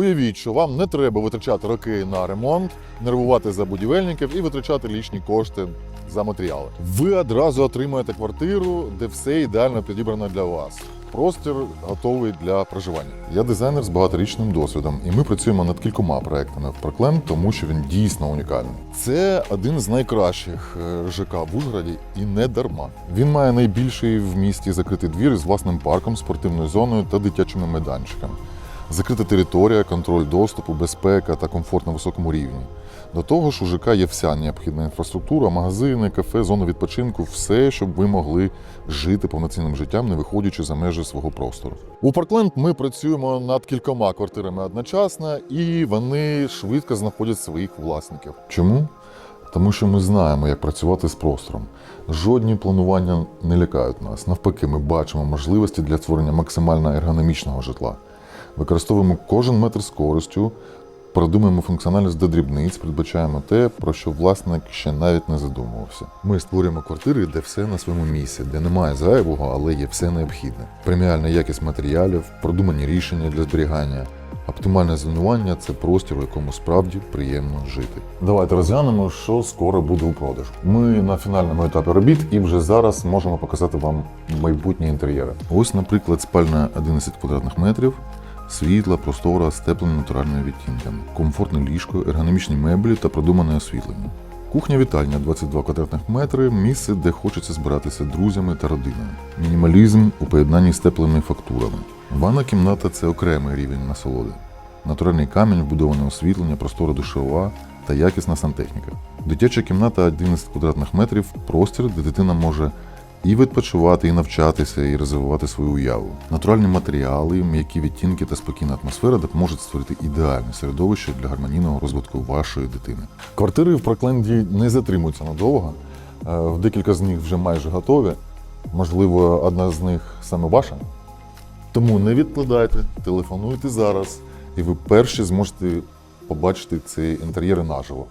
Уявіть, що вам не треба витрачати роки на ремонт, нервувати за будівельників і витрачати лічні кошти за матеріали. Ви одразу отримаєте квартиру, де все ідеально підібрано для вас. Простір готовий для проживання. Я дизайнер з багаторічним досвідом, і ми працюємо над кількома проектами в Проклен, тому що він дійсно унікальний. Це один з найкращих е, ЖК в Ужгороді і не дарма. Він має найбільший в місті закритий двір з власним парком, спортивною зоною та дитячими майданчиками. Закрита територія, контроль доступу, безпека та комфорт на високому рівні. До того ж, у ЖК є вся необхідна інфраструктура, магазини, кафе, зони відпочинку, все, щоб ви могли жити повноцінним життям, не виходячи за межі свого простору. У Паркленд ми працюємо над кількома квартирами одночасно, і вони швидко знаходять своїх власників. Чому? Тому що ми знаємо, як працювати з простором. Жодні планування не лякають нас. Навпаки, ми бачимо можливості для створення максимально ергономічного житла. Використовуємо кожен метр з користю, продумуємо функціональність до дрібниць, передбачаємо те, про що власник ще навіть не задумувався. Ми створюємо квартири, де все на своєму місці, де немає зайвого, але є все необхідне. Преміальна якість матеріалів, продумані рішення для зберігання. Оптимальне зонування це простір, у якому справді приємно жити. Давайте розглянемо, що скоро буде у продажу. Ми на фінальному етапі робіт і вже зараз можемо показати вам майбутні інтер'єри. Ось, наприклад, спальня 11 квадратних метрів. Світла, простора, з теплими натуральними відтінками, комфортне ліжко, ергономічні меблі та продумане освітлення. Кухня-вітальня 22 квадратних метри, місце, де хочеться збиратися друзями та родиною. Мінімалізм у поєднанні з теплими фактурами. Ванна кімната це окремий рівень насолоди. Натуральний камінь, вбудоване освітлення, простора душова та якісна сантехніка. Дитяча кімната 11 квадратних метрів, простір, де дитина може і відпочивати, і навчатися, і розвивати свою уяву. Натуральні матеріали, м'які відтінки та спокійна атмосфера допоможуть створити ідеальне середовище для гармонійного розвитку вашої дитини. Квартири в Прокленді не затримуються надовго. Е, В декілька з них вже майже готові. Можливо, одна з них саме ваша. Тому не відкладайте, телефонуйте зараз, і ви перші зможете побачити ці інтер'єри наживо.